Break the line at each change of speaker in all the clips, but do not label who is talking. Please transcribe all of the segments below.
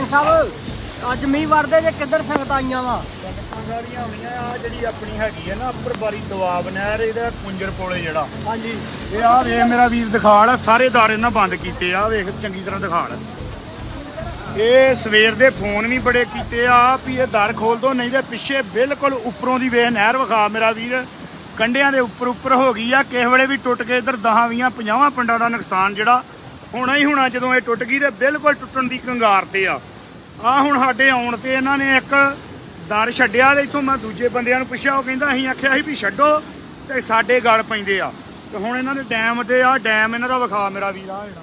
ਸਾਹਿਬ ਅੱਜ ਮੀਂਹ ਵਰਦੇ ਜੇ ਕਿੱਧਰ ਸੰਗਤਾਂ ਆਈਆਂ ਵਾ?
ਸੰਗਤਾਂ ਸਾਰੀਆਂ ਆਉਣੀਆਂ ਆ ਜਿਹੜੀ ਆਪਣੀ ਹੈਗੀ ਹੈ ਨਾ ਉੱਪਰ ਬਾਰੀ ਦਵਾਬ ਨਹਿਰ ਇਹਦਾ ਕੁੰਜਰ ਪੋਲੇ ਜਿਹੜਾ।
ਹਾਂਜੀ।
ਇਹ ਆ ਵੇਖ ਮੇਰਾ ਵੀਰ ਦਿਖਾਲ ਸਾਰੇ ਦਰ ਇਹਨਾਂ ਬੰਦ ਕੀਤੇ ਆ ਵੇਖ ਚੰਗੀ ਤਰ੍ਹਾਂ ਦਿਖਾਲ ਇਹ ਸਵੇਰ ਦੇ ਫੋਨ ਵੀ ਬੜੇ ਕੀਤੇ ਆ ਵੀ ਇਹ ਦਰ ਖੋਲ ਦੋ ਨਹੀਂ ਤੇ ਪਿੱਛੇ ਬਿਲਕੁਲ ਉੱਪਰੋਂ ਦੀ ਵੇਖ ਨਹਿਰ ਵਿਖਾ ਮੇਰਾ ਵੀਰ। ਕੰਡਿਆਂ ਦੇ ਉੱਪਰ ਉੱਪਰ ਹੋ ਗਈ ਆ ਕਿਸੇ ਵੇਲੇ ਵੀ ਟੁੱਟ ਕੇ ਇਧਰ 10 20 50 ਪਿੰਡਾਂ ਦਾ ਨੁਕਸਾਨ ਜਿਹੜਾ ਹੋਣਾ ਹੀ ਹੋਣਾ ਜਦੋਂ ਇਹ ਟੁੱਟ ਗਈ ਤੇ ਬਿਲਕੁਲ ਟੁੱਟਣ ਦੀ ਕੰਗਾਰ ਤੇ ਆ। ਆ ਹੁਣ ਸਾਡੇ ਆਉਣ ਤੇ ਇਹਨਾਂ ਨੇ ਇੱਕ ਦਰ ਛੱਡਿਆ ਤੇ ਇੱਥੋਂ ਮੈਂ ਦੂਜੇ ਬੰਦਿਆਂ ਨੂੰ ਪੁੱਛਿਆ, ਉਹ ਕਹਿੰਦਾ ਅਸੀਂ ਆਖਿਆ ਸੀ ਵੀ ਛੱਡੋ ਤੇ ਸਾਡੇ ਗਲ ਪੈਂਦੇ ਆ। ਤੇ ਹੁਣ ਇਹਨਾਂ ਦੇ ਡੈਮ ਤੇ ਆ, ਡੈਮ ਇਹਨਾਂ ਦਾ ਵਿਖਾ ਮੇਰਾ ਵੀਰ ਆ ਜਿਹੜਾ।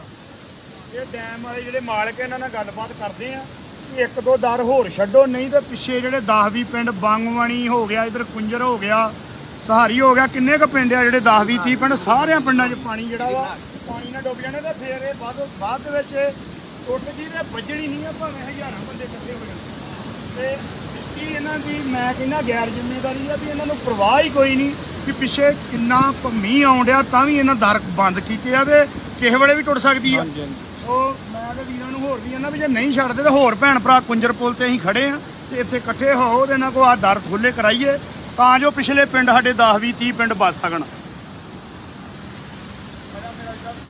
ਇਹ ਡੈਮ ਵਾਲੇ ਜਿਹੜੇ ਮਾਲਕ ਇਹਨਾਂ ਨਾਲ ਗੱਲਬਾਤ ਕਰਦੇ ਆ ਕਿ ਇੱਕ ਦੋ ਦਰ ਹੋਰ ਛੱਡੋ, ਨਹੀਂ ਤੇ ਪਿੱਛੇ ਜਿਹੜੇ 10 20 ਪਿੰਡ ਬਾਂਗਵਾਣੀ ਹੋ ਗਿਆ, ਇਧਰ ਕੁੰਜਰ ਹੋ ਗਿਆ ਸਹਾਰੀ ਹੋ ਗਿਆ। ਕਿੰਨੇ ਕੁ ਪਿੰਡ ਆ ਜਿਹੜੇ 10 20 30 ਪਿੰਡ? ਸਾਰਿਆਂ ਪਿੰਡਾਂ 'ਚ ਪਾਣੀ ਜਿਹੜਾ ਵਾ ਪਾਣੀ ਨਾਲ ਡੁੱਬ ਜਾਣਾ ਤੇ ਫੇਰ ਇਹ ਬਾਅਦ ਬਾਅਦ ਦੇ ਵਿੱਚ ਟੁੱਟ ਗਈ ਤੇ ਵੱਜਣੀ ਨਹੀਂ ਆ ਭਾਵੇਂ ਹਜ਼ਾਰਾਂ ਬੰਦੇ ਇਕੱਠੇ ਹੋ ਜਾਣ। ਤੇ ਕੀ ਇਹਨਾਂ ਦੀ ਮੈਂ ਕਹਿੰਦਾ ਗੈਰ ਜ਼ਿੰਮੇਵਾਰੀ ਆ ਵੀ ਇਹਨਾਂ ਨੂੰ ਪਰਵਾਹ ਹੀ ਕੋਈ ਨਹੀਂ ਕਿ ਪਿੱਛੇ ਕਿੰਨਾ ਮੀਂਹ ਆਉਣ ਡਿਆ ਤਾਂ ਵੀ ਇਹਨਾਂ ਦਰ ਬੰਦ ਕੀਤੇ ਆ ਤੇ ਕਿਸੇ ਵੇਲੇ ਵੀ ਟੁੱਟ ਸਕਦੀ ਆ। ਉਹ ਮੈਂ ਤੇ ਵੀਰਾਂ ਨੂੰ ਹੋਰ ਵੀ ਕਹਿੰਦਾ ਵੀ ਜੇ ਨਹੀਂ ਛੱਡਦੇ ਤੇ ਹੋਰ ਭੈਣ ਭਰਾ ਕੁੰਜਰ ਪੁਲ ਤੇ ਅਸੀਂ ਖੜੇ ਆ ਤੇ ਇੱਥੇ ਇਕੱਠੇ ਹੋ ਉਹਦੇ ਨਾਲ ਕੋ ਆ ਦਰ ਖੁੱਲੇ ਕਰਾਈਏ। ਤਾਂ ਜੋ ਪਿਛਲੇ ਪਿੰਡ ਸਾਡੇ 10 20 30 ਪਿੰਡ ਬਚ ਸਕਣ।